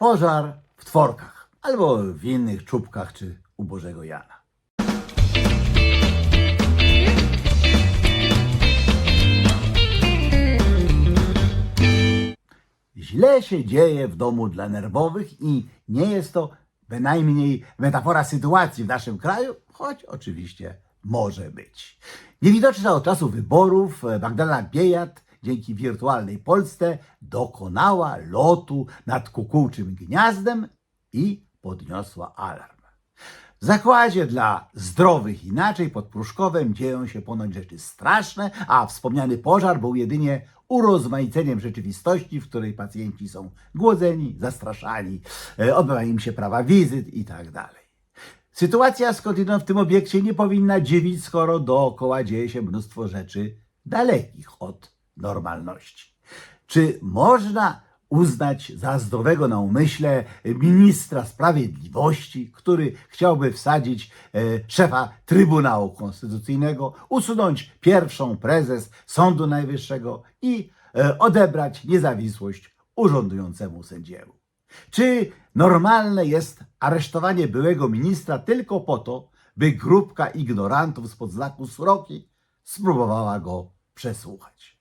pożar w Tworkach albo w innych czubkach czy u Bożego Jana. Źle się dzieje w domu dla nerwowych i nie jest to bynajmniej metafora sytuacji w naszym kraju, choć oczywiście może być. Niewidoczna od czasu wyborów Magdalena Biejat dzięki wirtualnej Polsce dokonała lotu nad kukułczym gniazdem i podniosła alarm. W zakładzie dla zdrowych inaczej pod Pruszkowem dzieją się ponoć rzeczy straszne, a wspomniany pożar był jedynie urozmaiceniem rzeczywistości, w której pacjenci są głodzeni, zastraszani, e, odbywa im się prawa wizyt i tak. Sytuacja skądinąd w tym obiekcie nie powinna dziwić, skoro dookoła dzieje się mnóstwo rzeczy dalekich od normalności. Czy można uznać za zdrowego na umyśle ministra sprawiedliwości, który chciałby wsadzić e, szefa Trybunału Konstytucyjnego, usunąć pierwszą prezes Sądu Najwyższego i e, odebrać niezawisłość urzędującemu sędziemu? Czy normalne jest aresztowanie byłego ministra tylko po to, by grupka ignorantów spod znaku sroki spróbowała go przesłuchać?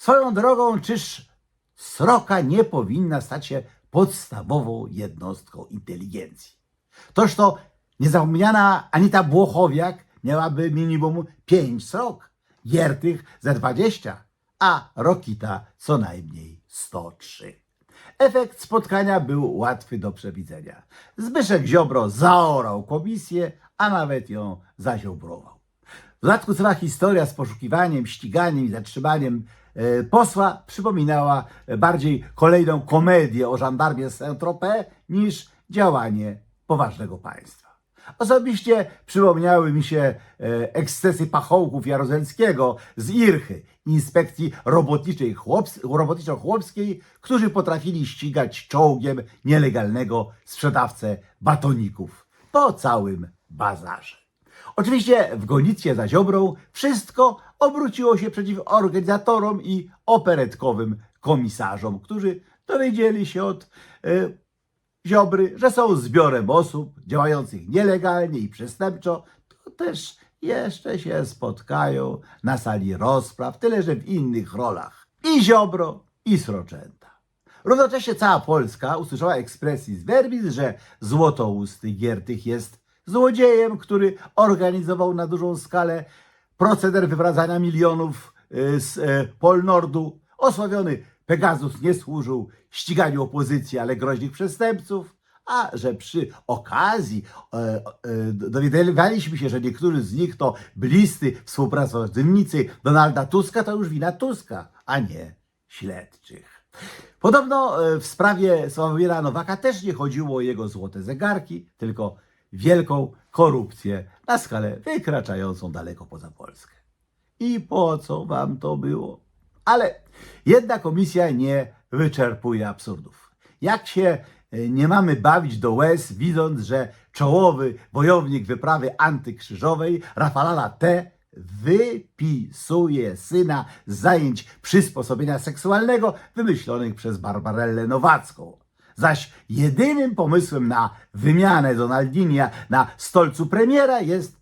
Swoją drogą, czyż sroka nie powinna stać się podstawową jednostką inteligencji? Toż to niezapomniana Anita Błochowiak miałaby minimum pięć srok, Giertych ze 20, a Rokita co najmniej 103. Efekt spotkania był łatwy do przewidzenia. Zbyszek Ziobro zaorał komisję, a nawet ją zaziobrował. W dodatku cała historia z poszukiwaniem, ściganiem i zatrzymaniem posła przypominała bardziej kolejną komedię o żandarmie Saint-Tropez niż działanie poważnego państwa. Osobiście przypomniały mi się e, ekscesy pachołków Jaruzelskiego z Irchy, inspekcji robotniczej chłops, robotniczo-chłopskiej, którzy potrafili ścigać czołgiem nielegalnego sprzedawcę batoników po całym bazarze. Oczywiście w gonitwie za Ziobrą wszystko obróciło się przeciw organizatorom i operetkowym komisarzom, którzy dowiedzieli się od e, Ziobry, że są zbiorem osób działających nielegalnie i przestępczo, to też jeszcze się spotkają na sali rozpraw, tyle że w innych rolach. I Ziobro, i Sroczęta. Równocześnie cała Polska usłyszała ekspresji z verbis, że złotousty Giertych jest złodziejem, który organizował na dużą skalę proceder wywracania milionów y, z y, Polnordu. Osławiony Pegasus nie służył ściganiu opozycji, ale groźnych przestępców, a że przy okazji e, e, dowiadywaliśmy się, że niektórzy z nich to bliscy współpracownicy Donalda Tuska, to już wina Tuska, a nie śledczych. Podobno e, w sprawie Sławomira Nowaka też nie chodziło o jego złote zegarki, tylko wielką korupcję na skalę wykraczającą daleko poza Polskę. I po co wam to było? Ale jedna komisja nie wyczerpuje absurdów. Jak się e, nie mamy bawić do łez, widząc, że czołowy wojownik wyprawy antykrzyżowej Rafalala T. wypisuje syna z zajęć przysposobienia seksualnego wymyślonych przez Barbarellę Nowacką. Zaś jedynym pomysłem na wymianę Donaldinia na stolcu premiera jest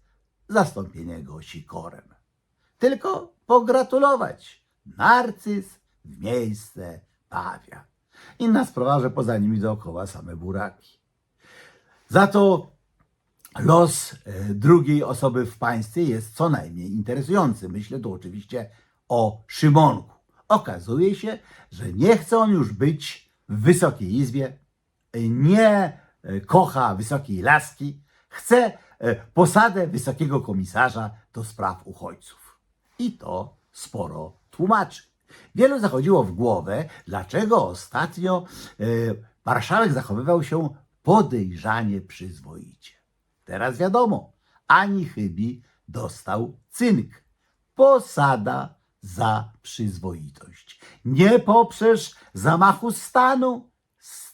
zastąpienie go sikorem. Tylko pogratulować. Narcyz w miejsce pawia. Inna sprawa, że poza nimi dookoła same buraki. Za to los e, drugiej osoby w państwie jest co najmniej interesujący. Myślę tu oczywiście o Szymonku. Okazuje się, że nie chce on już być w Wysokiej Izbie, e, nie e, kocha wysokiej laski, chce e, posadę wysokiego komisarza do spraw uchodźców. I to sporo tłumaczy. Wielu zachodziło w głowę, dlaczego ostatnio marszałek zachowywał się podejrzanie przyzwoicie. Teraz wiadomo, ani chybi dostał cynk. Posada za przyzwoitość. Nie poprzez zamachu stanu,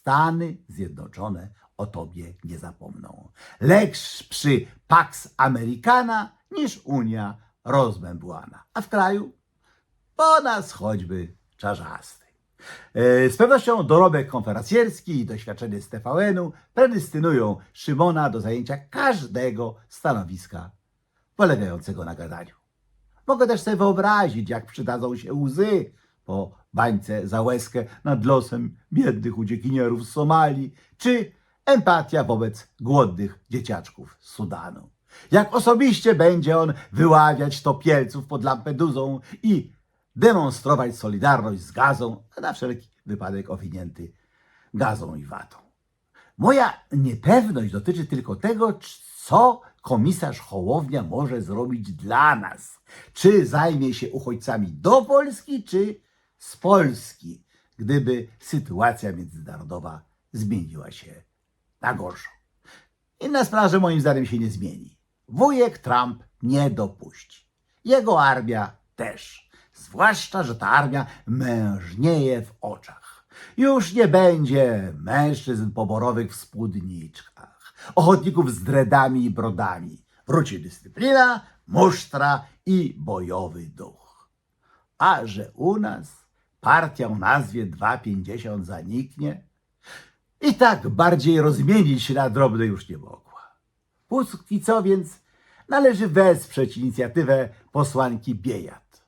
Stany Zjednoczone o tobie nie zapomną. Lecz przy Pax Americana niż Unia rozmębłana. A w kraju po nas choćby czarzasty. E, Z pewnością dorobek konferencjerski i doświadczenie z TVN-u predestynują Szymona do zajęcia każdego stanowiska polegającego na gadaniu. Mogę też sobie wyobrazić, jak przydadzą się łzy po bańce za łezkę nad losem biednych uciekinierów z Somalii, czy empatia wobec głodnych dzieciaczków z Sudanu. Jak osobiście będzie on wyławiać topielców pod Lampedusą i demonstrować solidarność z gazą, a na wszelki wypadek owinięty gazą i watą. Moja niepewność dotyczy tylko tego, co komisarz Hołownia może zrobić dla nas. Czy zajmie się uchodźcami do Polski, czy z Polski, gdyby sytuacja międzynarodowa zmieniła się na gorszą. Inna sprawa, że moim zdaniem się nie zmieni. Wujek Trump nie dopuści. Jego armia też. Zwłaszcza, że ta armia mężnieje w oczach. Już nie będzie mężczyzn poborowych w spódniczkach, ochotników z dredami i brodami. Wróci dyscyplina, musztra i bojowy duch. A że u nas partia o nazwie 250 zaniknie, i tak bardziej rozmienić się na drobne już nie mogła. Póki co więc należy wesprzeć inicjatywę posłanki Biejat.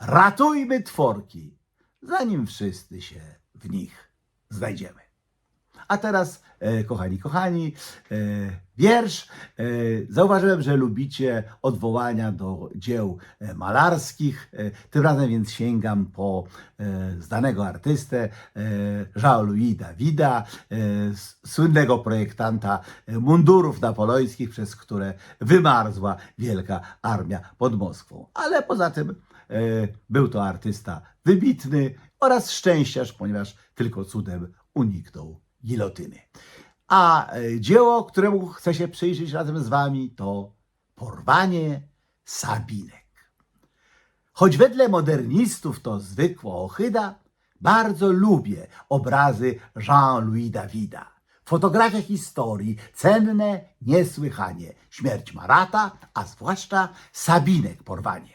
Ratujmy tworki, zanim wszyscy się w nich znajdziemy. A teraz, e, kochani, kochani, e, wiersz. E, zauważyłem, że lubicie odwołania do dzieł e, malarskich. E, tym razem więc sięgam po e, znanego artystę e, Jean-Louis Davida, e, słynnego projektanta e, mundurów napoleońskich, przez które wymarzła wielka armia pod Moskwą. Ale poza tym e, był to artysta wybitny oraz szczęściarz, ponieważ tylko cudem uniknął gilotyny. A e, dzieło, któremu chcę się przyjrzeć razem z wami, to Porwanie Sabinek. Choć wedle modernistów to zwykła ohyda, bardzo lubię obrazy Jean-Louis Davida. Fotografia historii, cenne niesłychanie. Śmierć Marata, a zwłaszcza Sabinek porwanie.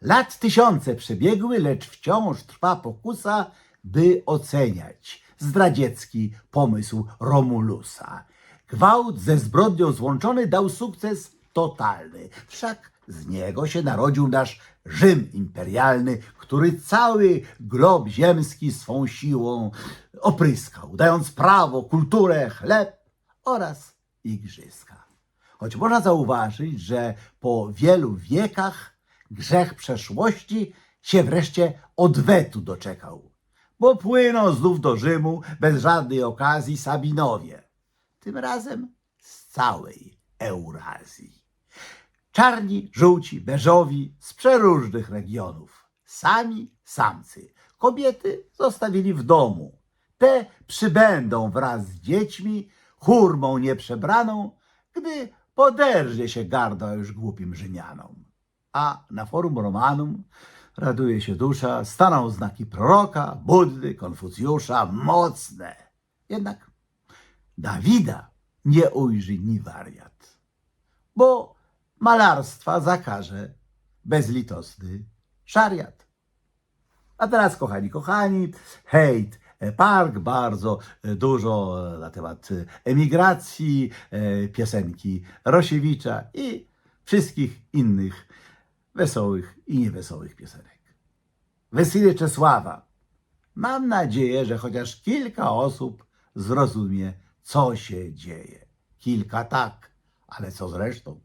Lat tysiące przebiegły, lecz wciąż trwa pokusa, by oceniać zdradziecki pomysł Romulusa. Gwałt ze zbrodnią złączony dał sukces totalny. Wszak z niego się narodził nasz Rzym imperialny, który cały glob ziemski swą siłą opryskał, dając prawo, kulturę, chleb oraz igrzyska. Choć można zauważyć, że po wielu wiekach grzech przeszłości się wreszcie odwetu doczekał, bo płyną znów do Rzymu bez żadnej okazji Sabinowie, tym razem z całej Eurazji. Czarni, żółci, beżowi z przeróżnych regionów. Sami samcy. Kobiety zostawili w domu. Te przybędą wraz z dziećmi, hurmą nieprzebraną, gdy poderżnie się garda już głupim Rzymianom. A na forum Romanum raduje się dusza, staną znaki proroka, Buddy, Konfucjusza, mocne. Jednak Dawida nie ujrzy ni wariat bo malarstwa zakaże bezlitosny szariat. A teraz, kochani, kochani, hejt e, Park, bardzo e, dużo e, na temat emigracji, piosenki Rosiewicza i wszystkich innych wesołych i niewesołych piosenek. Wesile Czesława. Mam nadzieję, że chociaż kilka osób zrozumie, co się dzieje. Kilka tak, ale co z resztą?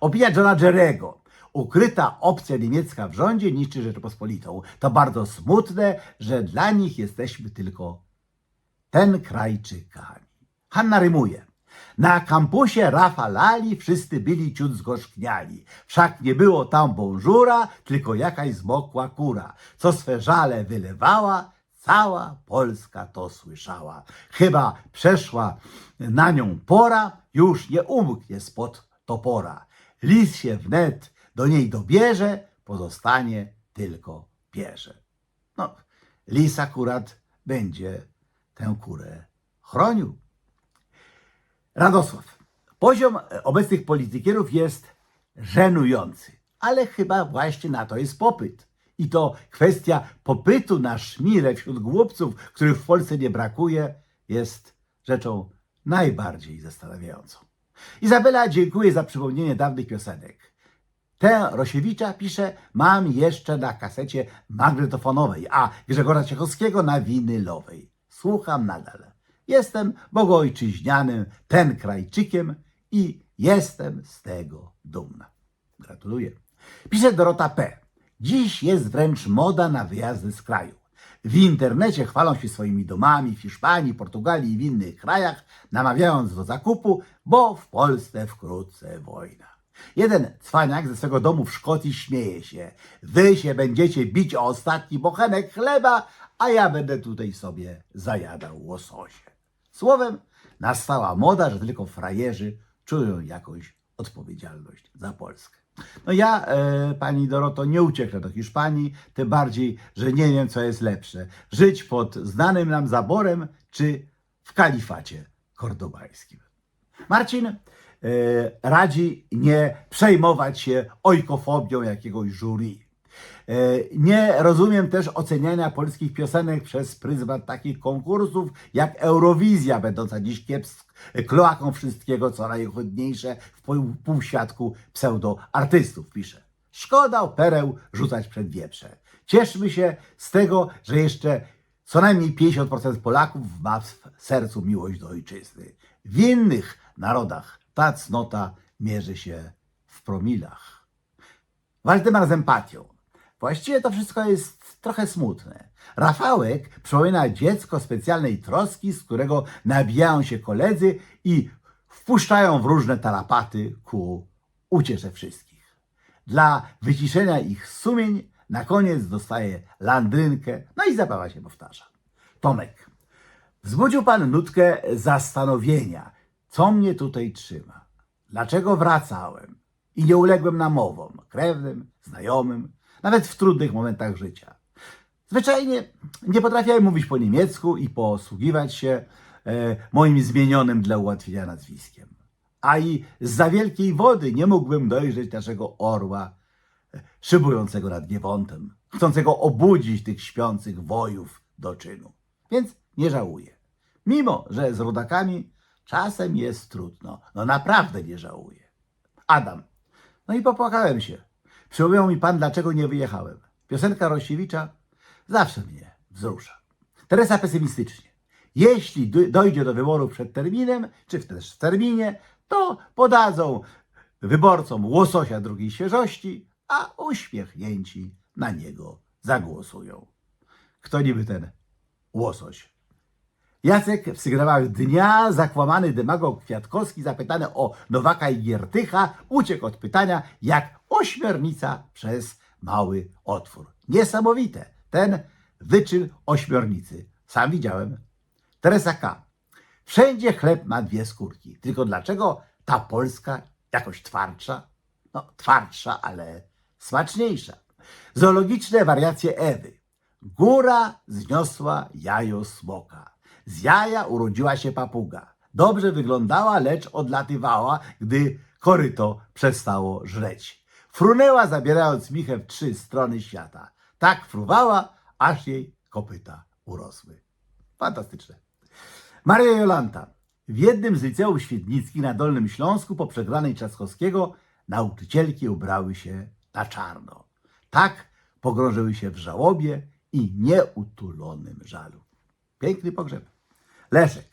Opinia Johna Jerego. Ukryta opcja niemiecka w rządzie niszczy Rzeczypospolitą. To bardzo smutne, że dla nich jesteśmy tylko ten krajczykami. Hanna rymuje. Na kampusie Rafa Lali wszyscy byli ciut zgorzkniali. Wszak nie było tam bonżura, tylko jakaś zmokła kura, co swe żale wylewała, cała Polska to słyszała. Chyba przeszła na nią pora, już nie umknie spod topora. Lis się wnet do niej dobierze, pozostanie tylko pierze. No, lis akurat będzie tę kurę chronił. Radosław. Poziom e, obecnych politykierów jest żenujący, ale chyba właśnie na to jest popyt. i to kwestia popytu na szmirę wśród głupców, których w Polsce nie brakuje, jest rzeczą najbardziej zastanawiającą. Izabela dziękuję za przypomnienie dawnych piosenek. Tę Rosiewicza pisze, mam jeszcze na kasecie magnetofonowej, a Grzegorza Ciechowskiego na winylowej. Słucham nadal. Jestem bogojczyźnianym ten krajczykiem i jestem z tego dumna. Gratuluję. Pisze Dorota P. Dziś jest wręcz moda na wyjazdy z kraju. W internecie chwalą się swoimi domami w Hiszpanii, Portugalii i w innych krajach, namawiając do zakupu, bo w Polsce wkrótce wojna. Jeden cwaniak ze swego domu w Szkocji śmieje się. Wy się będziecie bić o ostatni bochenek chleba, a ja będę tutaj sobie zajadał łososie. Słowem, nastała moda, że tylko frajerzy czują jakąś odpowiedzialność za Polskę. No ja, e, pani Doroto, nie ucieknę do Hiszpanii, tym bardziej, że nie wiem, co jest lepsze. Żyć pod znanym nam zaborem, czy w kalifacie kordobańskim. Marcin e, radzi nie przejmować się ojkofobią jakiegoś jury. E, Nie rozumiem też oceniania polskich piosenek przez pryzmat takich konkursów jak Eurowizja, będąca dziś kiepsk kloaką wszystkiego, co najchudniejsze w pół- półświadku pseudoartystów, pisze. Szkoda pereł rzucać przed wieprze. Cieszmy się z tego, że jeszcze co najmniej 50% Polaków ma w sercu miłość do ojczyzny. W innych narodach ta cnota mierzy się w promilach. Waldemar z empatią. Właściwie to wszystko jest trochę smutne. Rafałek przypomina dziecko specjalnej troski, z którego nabijają się koledzy i wpuszczają w różne tarapaty ku uciesze wszystkich. Dla wyciszenia ich sumień na koniec dostaje landrynkę, no i zabawa się powtarza. Tomek. Wzbudził pan nutkę zastanowienia, co mnie tutaj trzyma. Dlaczego wracałem i nie uległem namowom krewnym, znajomym, nawet w trudnych momentach życia. Zwyczajnie nie potrafiłem mówić po niemiecku i posługiwać się e, moim zmienionym dla ułatwienia nazwiskiem. A i z wielkiej wody nie mógłbym dojrzeć naszego orła e, szybującego nad Giewontem, chcącego obudzić tych śpiących wojów do czynu. Więc nie żałuję. Mimo, że z rodakami czasem jest trudno. No naprawdę nie żałuję. Adam. No i popłakałem się. Przypomniał mi pan, dlaczego nie wyjechałem. Piosenka Rosiewicza zawsze mnie wzrusza. Teresa pesymistycznie. Jeśli do- dojdzie do wyborów przed terminem, czy też w terminie, to podadzą wyborcom łososia drugiej świeżości, a uśmiechnięci na niego zagłosują. Kto niby ten łosoś? Jacek w sygnałach dnia, zakłamany demagog Kwiatkowski, zapytany o Nowaka i Giertycha, uciekł od pytania, jak ośmiornica przez mały otwór. Niesamowite. Ten wyczyn ośmiornicy. Sam widziałem. Teresa K. Wszędzie chleb ma dwie skórki. Tylko dlaczego ta polska jakoś twardsza? No, twardsza, ale smaczniejsza. Zoologiczne wariacje Ewy. Góra zniosła jajo smoka. Z jaja urodziła się papuga. Dobrze wyglądała, lecz odlatywała, gdy koryto przestało żreć. Frunęła, zabierając michę w trzy strony świata. Tak fruwała, aż jej kopyta urosły. Fantastyczne. Maria Jolanta. W jednym z liceów świdnickich na Dolnym Śląsku po przegranej Trzaskowskiego nauczycielki ubrały się na czarno. Tak pogrążyły się w żałobie i nieutulonym żalu. Piękny pogrzeb. Leszek.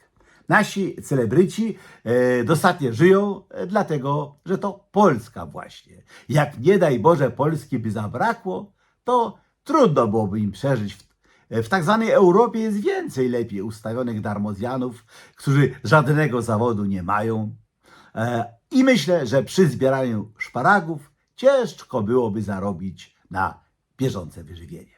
Nasi celebryci e, dostatnie żyją, e, dlatego że to Polska właśnie. Jak nie daj Boże Polski by zabrakło, to trudno byłoby im przeżyć. W, e, w tak zwanej Europie jest więcej lepiej ustawionych darmozjanów, którzy żadnego zawodu nie mają. E, I myślę, że przy zbieraniu szparagów ciężko byłoby zarobić na bieżące wyżywienie.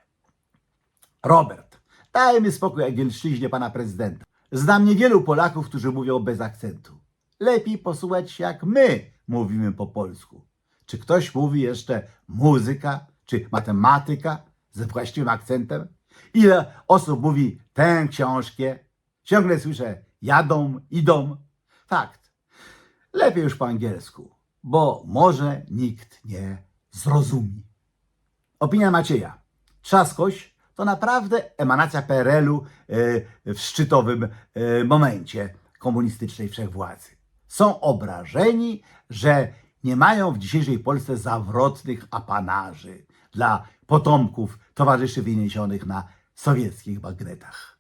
Robert, dajmy spokój Angielszczyźnie pana prezydenta. Znam niewielu Polaków, którzy mówią bez akcentu. Lepiej posłuchać jak my mówimy po polsku. Czy ktoś mówi jeszcze muzyka czy matematyka ze właściwym akcentem? Ile osób mówi tę książkę? Ciągle słyszę jadą, idą. Fakt. Lepiej już po angielsku, bo może nikt nie zrozumie. Opinia Macieja. Trzaskość to naprawdę emanacja PRL-u e, w szczytowym e, momencie komunistycznej wszechwładzy. Są obrażeni, że nie mają w dzisiejszej Polsce zawrotnych apanarzy dla potomków towarzyszy wyniesionych na sowieckich bagnetach.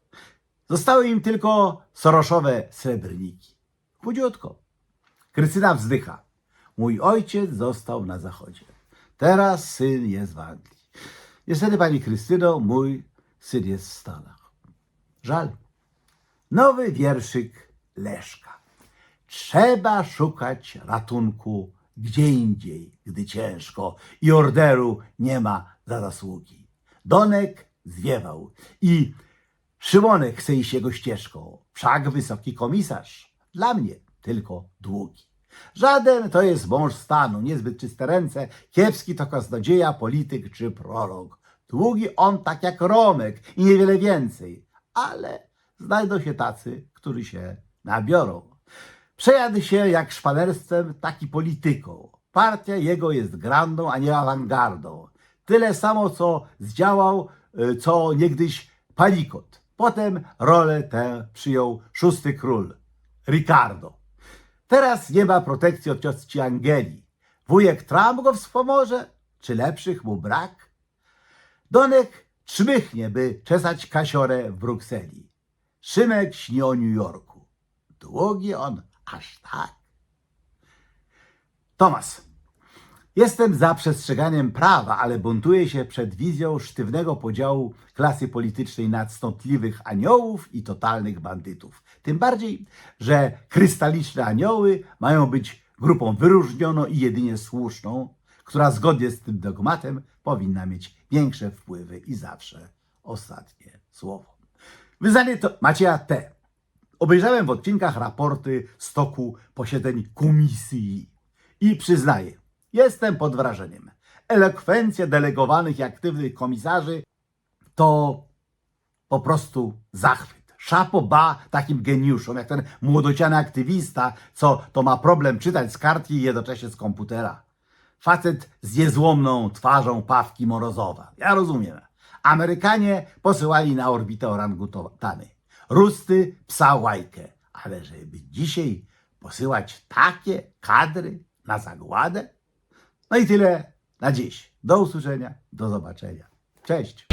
Zostały im tylko soroszowe srebrniki. Chudziutko. Krystyna wzdycha. Mój ojciec został na zachodzie. Teraz syn jest w Anglii. Niestety, pani Krystyno, mój syn jest w Stanach. Żal. Nowy wierszyk Leszka. Trzeba szukać ratunku gdzie indziej, gdy ciężko i orderu nie ma za zasługi. Donek zwiewał i Szymonek chce iść jego ścieżką. Wszak wysoki komisarz. Dla mnie tylko długi. Żaden to jest mąż stanu, niezbyt czyste ręce, kiepski to kaznodzieja, polityk czy prorok. Długi on tak jak Romek i niewiele więcej, ale znajdą się tacy, którzy się nabiorą. Przejadł się jak szpalerstwem, tak i polityką. Partia jego jest grandą, a nie awangardą. Tyle samo, co zdziałał, y, co niegdyś Palikot. Potem rolę tę przyjął szósty król, Ricardo. Teraz nie ma protekcji od cioci Angeli. Wujek Trump go wspomoże, czy lepszych mu brak? Donek czmychnie, by czesać kasiorę w Brukseli. Szymek śni o New Yorku. Długi on aż tak. Tomas. Jestem za przestrzeganiem prawa, ale buntuję się przed wizją sztywnego podziału klasy politycznej na cnotliwych aniołów i totalnych bandytów. Tym bardziej, że krystaliczne anioły mają być grupą wyróżnioną i jedynie słuszną, która zgodnie z tym dogmatem powinna mieć większe wpływy i zawsze ostatnie słowo. Wyznanie to Macieja T. Obejrzałem w odcinkach raporty z toku posiedzeń komisji i przyznaję, jestem pod wrażeniem. Elokwencja delegowanych i aktywnych komisarzy to po prostu zachwyt. Szapo ba takim geniuszom, jak ten młodociany aktywista, co to ma problem czytać z kartki i jednocześnie z komputera. Facet z niezłomną twarzą Pawki Morozowa. Ja rozumiem. Amerykanie posyłali na orbitę orangutany. Rusty psa łajkę. Ale żeby dzisiaj posyłać takie kadry na zagładę? No i tyle na dziś. Do usłyszenia, do zobaczenia. Cześć.